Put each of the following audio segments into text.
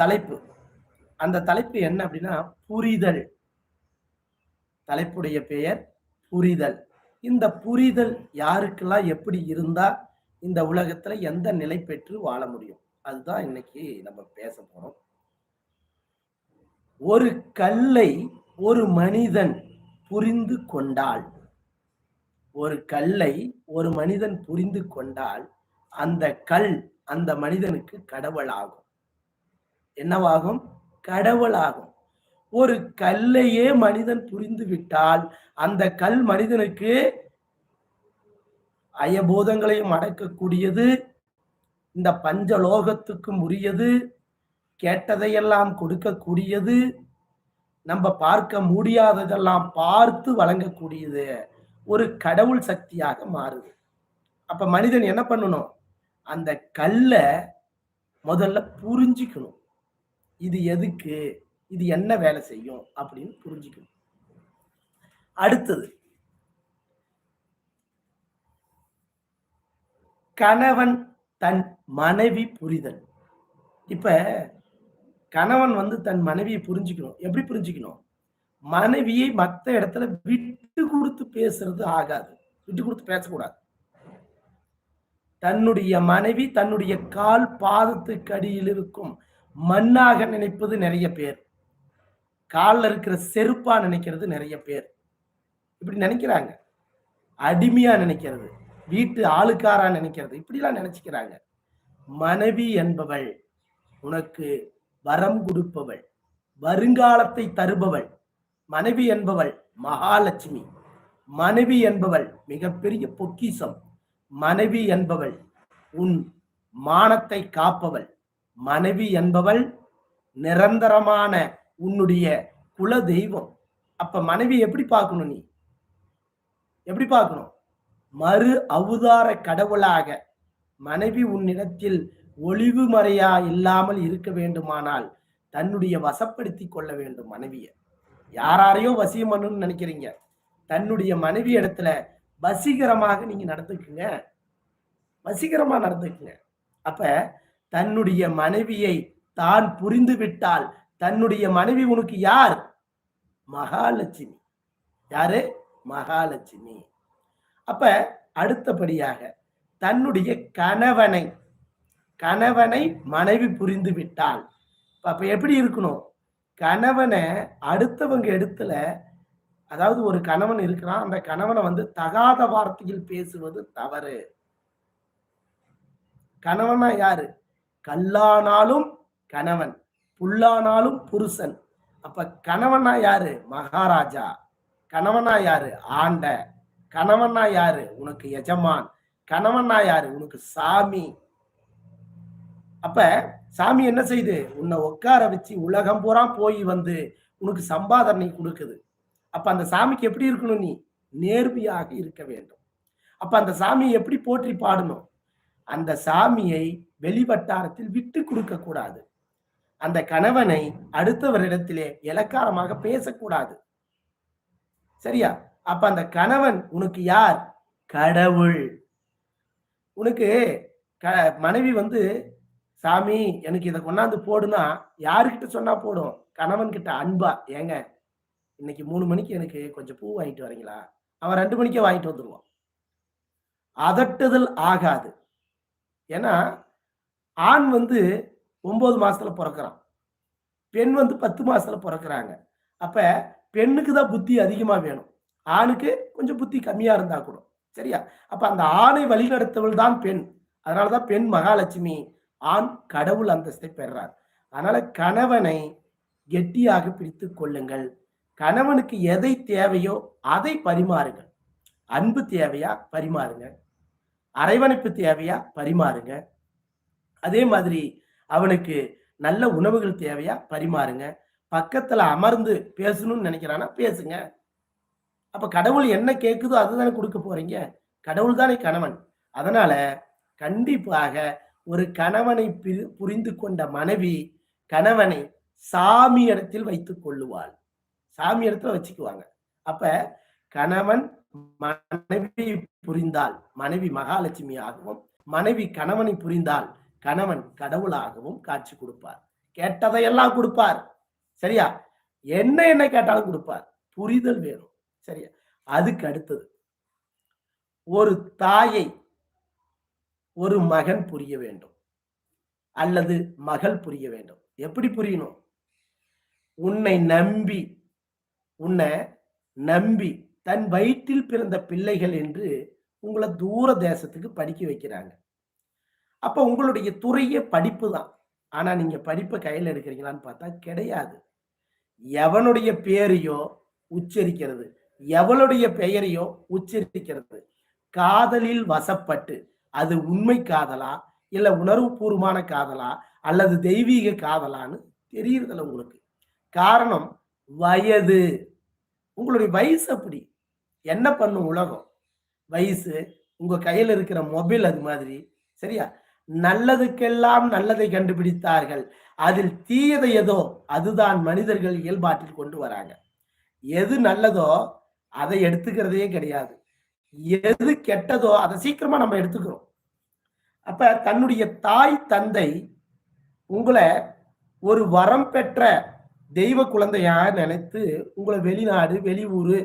தலைப்பு. அந்த தலைப்பு என்ன அப்படின்னா புரிதல். தலைப்புடைய பெயர் புரிதல். இந்த புரிதல் யாருக்கெல்லாம் எப்படி இருந்தா இந்த உலகத்துல எந்த நிலை பெற்று வாழ முடியும்? அதுதான் இன்னைக்கு நம்ம பேச போறோம். ஒரு கல்லை ஒரு மனிதன் புரிந்து கொண்டால் ஒரு கல்லை ஒரு மனிதன் புரிந்து கொண்டால் அந்த கல் அந்த மனிதனுக்கு கடவுளாகும். என்னவாகும்? கடவுளாகும். ஒரு கல்லையே மனிதன் புரிந்து விட்டால் அந்த கல் மனிதனுக்கு அயபோதங்களையும் அடக்கக்கூடியது இந்த பஞ்சலோகத்துக்கும் உரியது கேட்டதையெல்லாம் கொடுக்கக்கூடியது நம்ம பார்க்க முடியாததெல்லாம் பார்த்து வழங்கக்கூடியது ஒரு கடவுள் சக்தியாக மாறுது. அப்ப மனிதன் என்ன பண்ணணும்? அந்த கல்லை முதல்ல புரிஞ்சுக்கணும். இது எதுக்கு? இது என்ன வேலை செய்யும்? அப்படின்னு புரிஞ்சுக்கணும். அடுத்தது கணவன் தன் மனைவி புரிதல். இப்ப கணவன் வந்து தன் மனைவியை புரிஞ்சுக்கணும். எப்படி புரிஞ்சுக்கணும்? மனைவியை மற்ற இடத்துல விட்டு கொடுத்து பேசுறது ஆகாது. விட்டு கொடுத்து பேசக்கூடாது. தன்னுடைய மனைவி தன்னுடைய கால் பாதத்துக்கு அடியில் இருக்கும். மண்ணாக நினைப்பது நிறைய பேர். காலில் இருக்கிற செருப்பா நினைக்கிறது நிறைய பேர். இப்படி நினைக்கிறாங்க. அடிமையா நினைக்கிறது. வீட்டு ஆளுக்காரா நினைக்கிறது. இப்படிலாம் நினைச்சுக்கிறாங்க. மனைவி என்பவள் உனக்கு வரம் கொடுப்பவள் வருங்காலத்தை தருபவள் மனைவி என்பவள் மகாலட்சுமி மனைவி என்பவள் மிகப்பெரிய பொக்கிசம் மனைவி என்பவள் உன் மானத்தை காப்பவள். மனைவி என்பவள் நிரந்தரமான உன்னுடைய குல தெய்வம் அப்ப மனைவி எப்படி பார்க்கணும் நீ? எப்படி பார்க்கணும்? மறு அவதார கடவுளாக மனைவி உன்னிடத்தில் ஒளிவு மறையா இல்லாமல் இருக்க வேண்டுமானால் தன்னுடைய வசப்படுத்தி கொள்ள வேண்டும் மனைவிய. யாராரையோ வசியம் பண்ணணும்னு நினைக்கிறீங்க. தன்னுடைய மனைவி இடத்துல வசீகரமாக நீங்க நடந்துக்குங்க. வசீகரமா நடந்துக்குங்க. அப்ப தன்னுடைய மனைவியை தான் புரிந்து விட்டால் தன்னுடைய மனைவி உனக்கு யார்? மகாலட்சுமி. யாரு? மகாலட்சுமி. அப்ப அடுத்தபடியாக தன்னுடைய கணவனை கணவனை மனைவி புரிந்து விட்டால். அப்ப எப்படி இருக்கணும்? கணவனை அடுத்தவங்க இடத்துல அதாவது ஒரு கணவன் இருக்கிறான் அந்த கணவனை வந்து தகாத வார்த்தையில் பேசுவது தவறு. கணவனா யாரு? கல்லானாலும் கணவன் புல்லானாலும் புருஷன். அப்ப கணவனா யாரு? மகாராஜா. கணவனா யாரு? ஆண்ட. கணவனா யாரு? உனக்கு எஜமான். கணவனா யாரு? உனக்கு சாமி. அப்ப சாமி என்ன செய்யுது உன்னை உட்கார வச்சு உலகம் பூரா போய் வந்து உனக்கு சம்பாதனை கொடுக்குது. அப்ப அந்த சாமிக்கு எப்படி இருக்கணும் நீ? நேர்மையாக இருக்க வேண்டும். அப்ப அந்த சாமியை எப்படி போற்றி பாடணும்? அந்த சாமியை வெளிவட்டாரத்தில் விட்டு கொடுக்க கூடாது. அந்த கணவனை அடுத்தவரிடத்திலே இலக்காரமாக பேசக்கூடாது. சரியா? அப்ப அந்த கணவன் உனக்கு யார்? கடவுள். உனக்கு க மனைவி வந்து சாமி எனக்கு இதை கொண்டாந்து போடுனா யாருக்கிட்ட சொன்னா போடும்? கணவன் கிட்ட அன்பா? ஏங்க இன்னைக்கு மூணு மணிக்கு எனக்கு கொஞ்சம் பூ வாங்கிட்டு வரீங்களா? அவன் ரெண்டு மணிக்கே வாங்கிட்டு வந்துடுவான் அதட்டுதல் ஆகாது. ஏன்னா ஆண் வந்து ஒம்பது மாசத்துல பிறக்கிறான். பெண் வந்து பத்து மாசத்துல பிறக்கிறாங்க. அப்ப பெண்ணுக்கு தான் புத்தி அதிகமா வேணும். ஆணுக்கு கொஞ்சம் புத்தி கம்மியா இருந்தா கூட. சரியா? அப்ப அந்த ஆணை வழிநடத்தவள் தான் பெண். அதனாலதான் பெண் மகாலட்சுமி ஆண் கடவுள் அந்தஸ்தை பெறார் அதனால கணவனை கெட்டியாக பிடித்து கொள்ளுங்கள். கணவனுக்கு எதை தேவையோ அதை பரிமாறுங்கள். அன்பு தேவையா? பரிமாறுங்கள். அரவணைப்பு தேவையா? பரிமாறுங்க. அதே மாதிரி அவனுக்கு நல்ல உணவுகள் தேவையா? பரிமாறுங்க. பக்கத்துல அமர்ந்து பேசணும்னு நினைக்கிறானா? பேசுங்க. அப்ப கடவுள் என்ன கேட்குதோ அதுதானே கொடுக்க போறீங்க. கடவுள் தானே கணவன். அதனால கண்டிப்பாக ஒரு கணவனை புரிந்து கொண்ட மனைவி கணவனை சாமி இடத்தில் வைத்துக் கொள்ளுவாள். சாமி இடத்துல வச்சுக்குவாங்க. அப்ப கணவன் மனைவி புரிந்தால் மனைவி மகாலட்சுமியாகவும் மனைவி கணவனை புரிந்தால் கணவன் கடவுளாகவும் காட்சி கொடுப்பார். கேட்டதையெல்லாம் கொடுப்பார். சரியா? என்ன என்ன கேட்டாலும் கொடுப்பார். புரிதல் வேணும். சரியா? அதுக்கு அடுத்தது ஒரு தாயை ஒரு மகன் புரிய வேண்டும் அல்லது மகள் புரிய வேண்டும். எப்படி புரியணும்? உன்னை நம்பி உன்னை நம்பி தன் வயிற்றில் பிறந்த பிள்ளைகள் என்று உங்களை தூர தேசத்துக்கு படிக்க வைக்கிறாங்க. அப்ப உங்களுடைய துறையே படிப்பு தான். ஆனா நீங்க படிப்பை கையில் எடுக்கிறீங்களான்னு பார்த்தா கிடையாது. எவனுடைய பேரையோ உச்சரிக்கிறது. எவளுடைய பெயரையோ உச்சரிக்கிறது. காதலில் வசப்பட்டு அது உண்மை காதலா? இல்ல உணர்வுபூர்வமான காதலா? அல்லது தெய்வீக காதலான்னு தெரியுறதில்ல உங்களுக்கு. காரணம் வயது. உங்களுடைய வயசு அப்படி. என்ன பண்ணும் உலகம்? வயசு உங்க கையில் இருக்கிற மொபைல் அது மாதிரி சரியா? நல்லதுக்கெல்லாம் நல்லதை கண்டுபிடித்தார்கள். அதில் தீயதை ஏதோ அதுதான் மனிதர்கள் இயல்பாட்டில் கொண்டு வராங்க. எது நல்லதோ அதை எடுத்துக்கிறதே கிடையாது. எது கெட்டதோ அதை சீக்கிரமா நம்ம எடுத்துக்கிறோம். அப்ப தன்னுடைய தாய் தந்தை உங்களை ஒரு வரம் பெற்ற தெய்வ குழந்தையா நினைத்து உங்களை வெளிநாடு வெளியூர்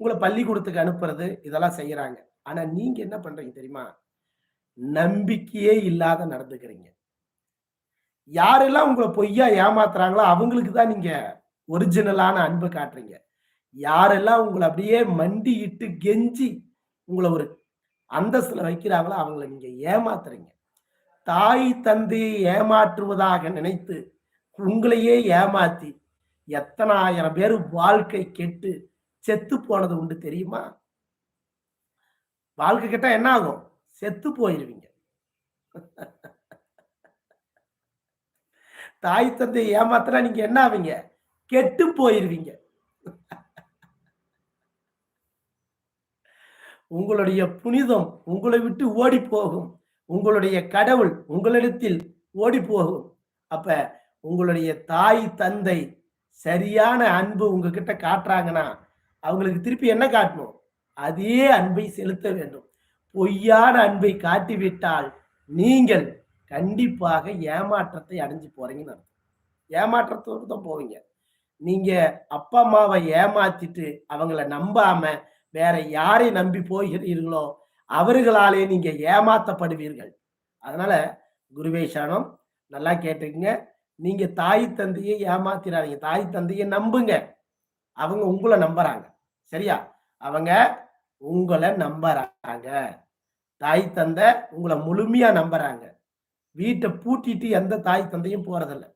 உங்களை பள்ளிக்கூடத்துக்கு அனுப்புறது இதெல்லாம் செய்யறாங்க. ஆனா நீங்க என்ன பண்றீங்க தெரியுமா? நம்பிக்கையே இல்லாத நடந்துக்கிறீங்க. யாரெல்லாம் உங்களை பொய்யா ஏமாத்துறாங்களோ அவங்களுக்கு தான் நீங்க ஒரிஜினலான அன்பு காட்டுறீங்க. யாரெல்லாம் உங்களை அப்படியே மண்டி இட்டு கெஞ்சி உங்களை ஒரு அந்தஸ்துல வைக்கிறாங்களோ அவங்கள நீங்க ஏமாத்துறீங்க. தாய் தந்தையை ஏமாற்றுவதாக நினைத்து உங்களையே ஏமாத்தி எத்தனாயிரம் பேர் வாழ்க்கை கெட்டு செத்து போனது உண்டு தெரியுமா? வாழ்க்கை கெட்டா என்ன ஆகும்? செத்து போயிருவீங்க. தாய் தந்தை ஏமாத்தினா நீங்க என்ன ஆவீங்க? கெட்டு போயிருவீங்க. உங்களுடைய புனிதம் உங்களை விட்டு ஓடி போகும். உங்களுடைய கடவுள் உங்களிடத்தில் ஓடி போகும். அப்ப உங்களுடைய தாய் தந்தை சரியான அன்பு உங்ககிட்ட காட்டுறாங்கன்னா அவங்களுக்கு திருப்பி என்ன காட்டணும் அதே அன்பை செலுத்த வேண்டும். பொய்யான அன்பை காட்டிவிட்டால் நீங்கள் கண்டிப்பாக ஏமாற்றத்தை அடைஞ்சு போறீங்கன்னு அர்த்தம். ஏமாற்றத்தோடு தான் போவீங்க. நீங்க அப்பா அம்மாவை ஏமாத்திட்டு அவங்கள நம்பாம வேற யாரை நம்பி போகிறீர்களோ அவர்களாலே நீங்க ஏமாத்தப்படுவீர்கள். அதனால குருவேஷானம் நல்லா கேட்டுக்கங்க நீங்க தாய் தந்தையை ஏமாத்திராதீங்க. தாய் தந்தையை நம்புங்க. அவங்க உங்களை நம்புறாங்க. சரியா? அவங்க உங்களை நம்புறாங்க. தாய் தந்தை உங்களை முழுமையா நம்புறாங்க. வீட்டை பூட்டிட்டு எந்த தாய் தந்தையும் போறதில்ல.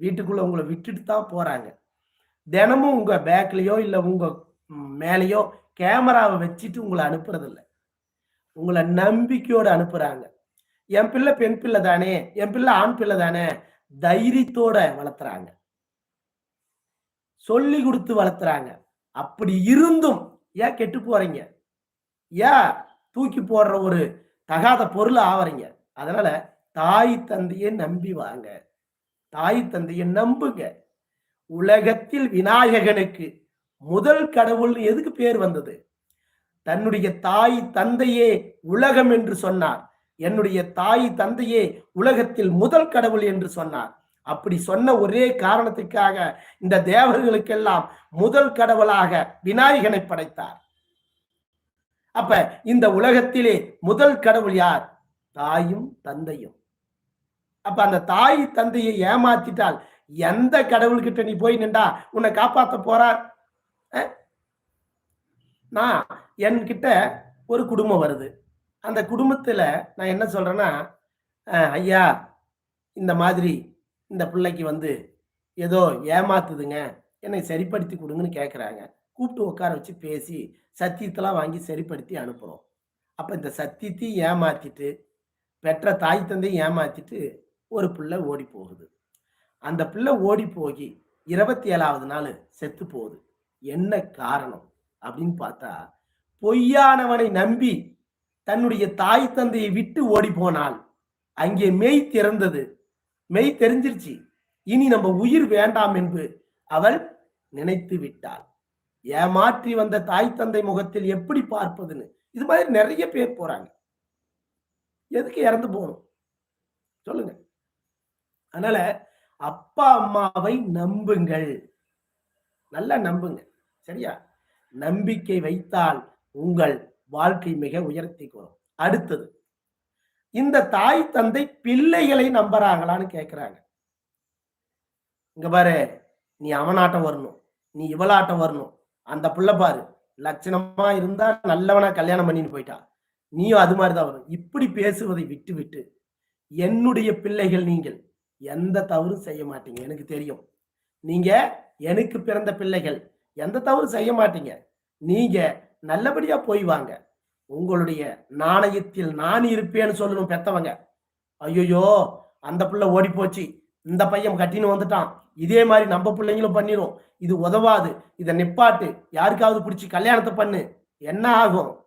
வீட்டுக்குள்ள உங்களை விட்டுட்டு தான் போறாங்க. தினமும் உங்க பேக்லயோ இல்ல உங்க மேலேயோ கேமராவை வச்சுட்டு உங்களை அனுப்புறதில்ல. உங்களை நம்பிக்கையோடு அனுப்புறாங்க. என் பிள்ளை பெண் பிள்ளை தானே என் பிள்ளை ஆண் பிள்ளை தானே தைரியத்தோட வளர்த்துறாங்க. சொல்லி கொடுத்து வளர்த்துறாங்க. அப்படி இருந்தும் ஏன் கெட்டு போறீங்க? ஏன் தூக்கி போடுற ஒரு தகாத பொருள் ஆவறீங்க? அதனால தாய் தந்தையை நம்பி வாங்க. தாய் தந்தையை நம்புங்க. உலகத்தில் விநாயகனுக்கு முதல் கடவுள் எதுக்கு பேர் வந்தது? தன்னுடைய தாய் தந்தையே உலகம் என்று சொன்னார். என்னுடைய தாய் தந்தையே உலகத்தில் முதல் கடவுள் என்று சொன்னார். அப்படி சொன்ன ஒரே காரணத்துக்காக இந்த தேவர்களுக்கெல்லாம் முதல் கடவுளாக விநாயகனை படைத்தார். அப்ப இந்த உலகத்திலே முதல் கடவுள் யார்? தாயும் தந்தையும். அப்ப அந்த தாய் தந்தையை ஏமாத்திட்டால் எந்த கடவுள்கிட்ட நீ போய் நின்றா உன்னை காப்பாத்த போறார்? நான் என்கிட்ட ஒரு குடும்பம் வருது. அந்த குடும்பத்துல நான் என்ன சொல்றேன்னா ஐயா இந்த மாதிரி இந்த பிள்ளைக்கு வந்து ஏதோ ஏமாத்துதுங்க என்னை சரிப்படுத்தி கொடுங்கன்னு கேட்குறாங்க கூப்பிட்டு உட்கார வச்சு பேசி சத்தியத்தெல்லாம் வாங்கி சரிப்படுத்தி அனுப்புகிறோம் அப்போ இந்த சத்தியத்தையும் ஏமாத்திட்டு பெற்ற தாய் தந்தையும் ஏமாத்திட்டு ஒரு பிள்ளை ஓடி போகுது. அந்த பிள்ளை ஓடி போய் இருபத்தி ஏழாவது நாள் செத்து போகுது. என்ன காரணம் அப்படின்னு பார்த்தா பொய்யானவனை நம்பி தன்னுடைய தாய் தந்தையை விட்டு ஓடி போனால் அங்கே மெய் திறந்தது. மெய் தெரிஞ்சிருச்சு. இனி நம்ம உயிர் வேண்டாம் என்று அவள் நினைத்து விட்டாள். ஏமாற்றி வந்த தாய் தந்தை முகத்தில் எப்படி பார்ப்பதுன்னு? இது மாதிரி நிறைய பேர் போறாங்க. எதுக்கு இறந்து போகணும்? சொல்லுங்க. அதனால அப்பா அம்மாவை நம்புங்கள். நல்லா நம்புங்க. சரியா? நம்பிக்கை வைத்தால் உங்கள் வாழ்க்கை மிக உயர்த்தி வரும் அடுத்தது. இந்த தாய் தந்தை பிள்ளைகளை நம்புறாங்களான்னு கேட்கிறாங்க இங்க பாரு நீ அவனாட்டம் வரணும் நீ இவளாட்டம் வரணும். அந்த புள்ள பாரு லட்சணமா இருந்தா நல்லவனா கல்யாணம் பண்ணின்னு போயிட்டா. நீயும் அது மாதிரிதான் வரும். இப்படி பேசுவதை விட்டு விட்டு என்னுடைய பிள்ளைகள் நீங்கள் எந்த தவறும் செய்ய மாட்டீங்க. எனக்கு தெரியும். நீங்க எனக்கு பிறந்த பிள்ளைகள் எந்த தவறும் செய்ய மாட்டீங்க. நீங்க நல்லபடியா போய் வாங்க. உங்களுடைய நாணயத்தில் நான் இருப்பேன்னு சொல்லணும் பெத்தவங்க. ஐயோ அந்த பிள்ளை ஓடி போச்சு இந்த பையன் கட்டின்னு வந்துட்டான். இதே மாதிரி நம்ம பிள்ளைங்களும் பண்ணிரும். இது உதவாது. இதை நிப்பாட்டு. யாருக்காவது பிடிச்சி கல்யாணத்தை பண்ணு. என்ன ஆகும்?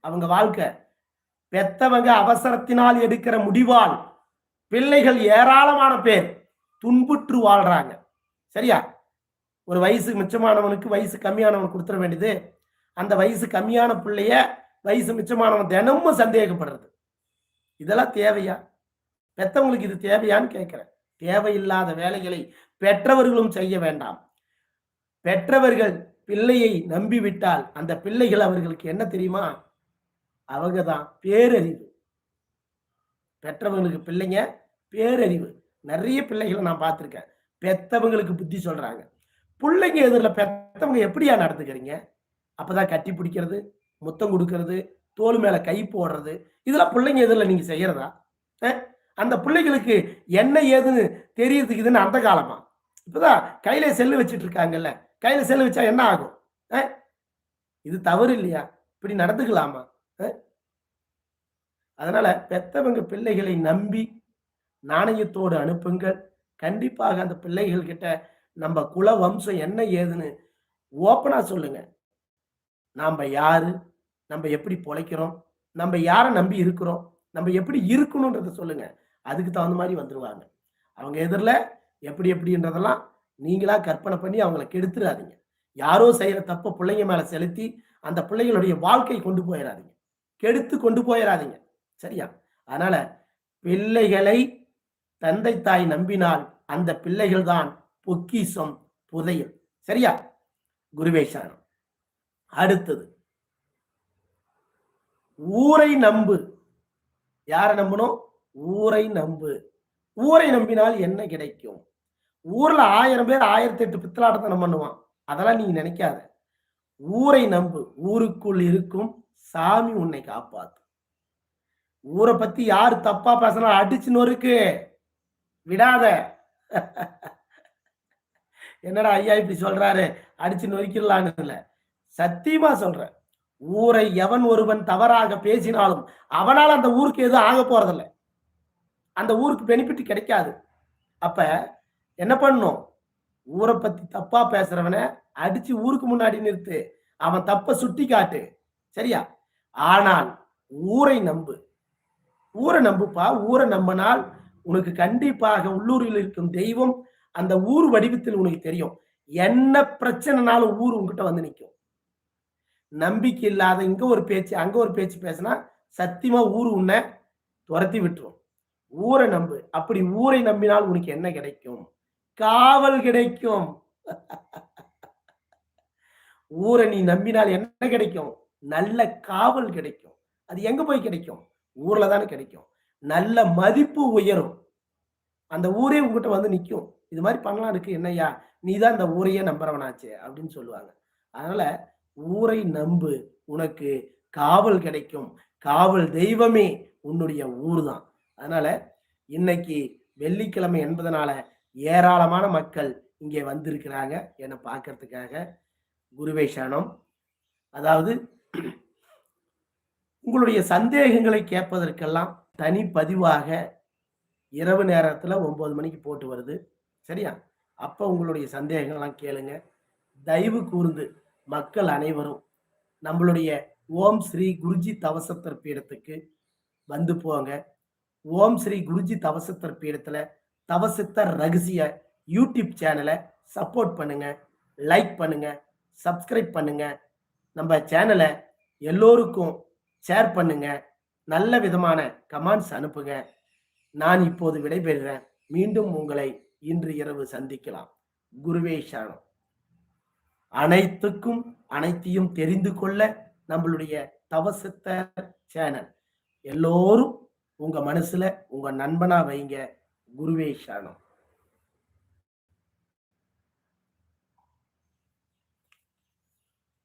அவங்க வாழ்க்கை. பெத்தவங்க அவசரத்தினால் எடுக்கிற முடிவால் பிள்ளைகள் ஏராளமான பேர் துன்புற்று வாழ்றாங்க. சரியா? ஒரு வயசு மிச்சமானவனுக்கு வயசு கம்மியானவன் கொடுத்துட வேண்டியது அந்த வயசு கம்மியான பிள்ளைய வயசு மிச்சமானவன் தினமும் சந்தேகப்படுறது. இதெல்லாம் தேவையா? பெத்தவங்களுக்கு இது தேவையான்னு கேட்கிறேன். தேவையில்லாத வேலைகளை பெற்றவர்களும் செய்ய வேண்டாம். பெற்றவர்கள் பிள்ளையை நம்பிவிட்டால் அந்த பிள்ளைகள் அவர்களுக்கு என்ன தெரியுமா? அவங்க தான் பேரறிவு. பெற்றவங்களுக்கு பிள்ளைங்க பேரறிவு. நிறைய பிள்ளைகளை நான் பார்த்துருக்கேன். பெத்தவங்களுக்கு புத்தி சொல்றாங்க. பிள்ளைங்க எதிரில் பெத்தவங்க எப்படியா நடந்துக்கிறீங்க? அப்பதான் கட்டி பிடிக்கிறது முத்தம் கொடுக்கறது தோல் மேல கை போடுறது இதெல்லாம் பிள்ளைங்க எதிரில் நீங்க செய்யறதா? அந்த பிள்ளைகளுக்கு என்ன ஏதுன்னு தெரியறதுக்கு இதுன்னு அந்த காலமா? இப்பதான் கையில செல்லு வச்சுட்டு இருக்காங்கல்ல கையில செல்லு வச்சா என்ன ஆகும்? இது தவறு இல்லையா? இப்படி நடந்துக்கலாமா? அதனால பெத்தவங்க பிள்ளைகளை நம்பி நாணயத்தோடு அனுப்புங்கள். கண்டிப்பாக அந்த பிள்ளைகள் கிட்ட நம்ம குல வம்சம் என்ன ஏதுன்னு ஓப்பனா சொல்லுங்க. நாம் யாரு? நம்ம எப்படி பொழைக்கிறோம்? நம்ம யாரை நம்பி இருக்கிறோம்? நம்ம எப்படி இருக்கணுன்றத சொல்லுங்க. அதுக்கு தகுந்த மாதிரி வந்துடுவாங்க அவங்க எதிரில் எப்படி எப்படின்றதெல்லாம் நீங்களா கற்பனை பண்ணி அவங்கள கெடுத்துடாதீங்க யாரோ செய்கிற தப்பை பிள்ளைங்க மேலே செலுத்தி அந்த பிள்ளைகளுடைய வாழ்க்கை கொண்டு போயிடாதீங்க கெடுத்து கொண்டு போயிடாதீங்க சரியா? அதனால பிள்ளைகளை தந்தை தாய் நம்பினால் அந்த பிள்ளைகள் தான் பொக்கிசம் புதையல். சரியா? குருவேஷானம் அடுத்தது. ஊரை நம்பு. யாரை நம்பணும்? ஊரை நம்பு. ஊரை நம்பினால் என்ன கிடைக்கும்? ஊர்ல ஆயிரம் பேர் ஆயிரத்தி எட்டு பித்தலாட்டத்தனம் பண்ணுவான். அதெல்லாம் நீங்க நினைக்காத. ஊரை நம்பு. ஊருக்குள் இருக்கும் சாமி உன்னை காப்பாத்து. ஊரை பத்தி யாரு தப்பா பேசினா அடிச்சு நொறுக்கு. விடாத. என்னடா ஐயா இப்படி சொல்றாரு? அடிச்சு நொறுக்கிடலான்னு இல்லை. சத்தியமா சொல்றேன். ஊரை எவன் ஒருவன் தவறாக பேசினாலும் அவனால் அந்த ஊருக்கு எதுவும் ஆக போறதில்ல. அந்த ஊருக்கு பெனிஃபிட் கிடைக்காது. அப்ப என்ன பண்ணும்? ஊரை பத்தி தப்பா பேசுறவனை அடிச்சு ஊருக்கு முன்னாடி நிறுத்து. அவன் தப்ப சுட்டி காட்டு சரியா? ஆனால் ஊரை நம்பு. ஊரை நம்புப்பா. ஊரை நம்பினால் உனக்கு கண்டிப்பாக உள்ளூரில் இருக்கும் தெய்வம் அந்த ஊர் வடிவத்தில் உனக்கு தெரியும். என்ன பிரச்சனைனாலும் ஊர் உங்ககிட்ட வந்து நிற்கும் நம்பிக்கை இல்லாத இங்க ஒரு பேச்சு அங்க ஒரு பேச்சு பேசினா சத்தியமா ஊர் உன்னை துரத்தி விட்டுரும். ஊரை நம்பு. அப்படி ஊரை நம்பினால் உனக்கு என்ன கிடைக்கும்? காவல் கிடைக்கும். ஊரை நீ நம்பினால் என்ன கிடைக்கும்? நல்ல காவல் கிடைக்கும். அது எங்க போய் கிடைக்கும்? ஊர்ல தானே கிடைக்கும். நல்ல மதிப்பு உயரும். அந்த ஊரே உங்ககிட்ட வந்து நிற்கும் இது மாதிரி பண்ணலாம் இருக்கு. என்னையா நீ தான் இந்த ஊரையே நம்புறவனாச்சு அப்படின்னு சொல்லுவாங்க. அதனால ஊரை நம்பு. உனக்கு காவல் கிடைக்கும். காவல் தெய்வமே உன்னுடைய ஊர் தான் அதனால இன்னைக்கு வெள்ளிக்கிழமை என்பதனால ஏராளமான மக்கள் இங்கே வந்திருக்கிறாங்க. என்னை பார்க்கறதுக்காக. குருவேஷானம் அதாவது உங்களுடைய சந்தேகங்களை கேட்பதற்கெல்லாம் தனி பதிவாக இரவு நேரத்தில் ஒன்பது மணிக்கு போட்டு வருது. சரியா? அப்போ உங்களுடைய சந்தேகங்கள்லாம் கேளுங்க. தயவு கூர்ந்து மக்கள் அனைவரும் நம்மளுடைய ஓம் ஸ்ரீ குருஜி தவசத்தர் பீடத்துக்கு வந்து போங்க. ஓம் ஸ்ரீ குருஜி தவசத்தர் பீடத்துல தவசத்தர் ரகசிய யூடியூப் சேனலை சப்போர்ட் பண்ணுங்க லைக் பண்ணுங்க சப்ஸ்கிரைப் பண்ணுங்க. நம்ம சேனலை எல்லோருக்கும் ஷேர் பண்ணுங்க. நல்ல விதமான கமெண்ட்ஸ் அனுப்புங்க. நான் இப்போது விடைபெறுகிறேன். மீண்டும் உங்களை இன்று இரவு சந்திக்கலாம். குருவே சரணம். அனைத்துக்கும் அனைத்தையும் தெரிந்து கொள்ள நம்மளுடைய தவசித்த சேனல். எல்லோரும் உங்க மனசுல உங்க நண்பனா வைங்க. குருவே சரணம்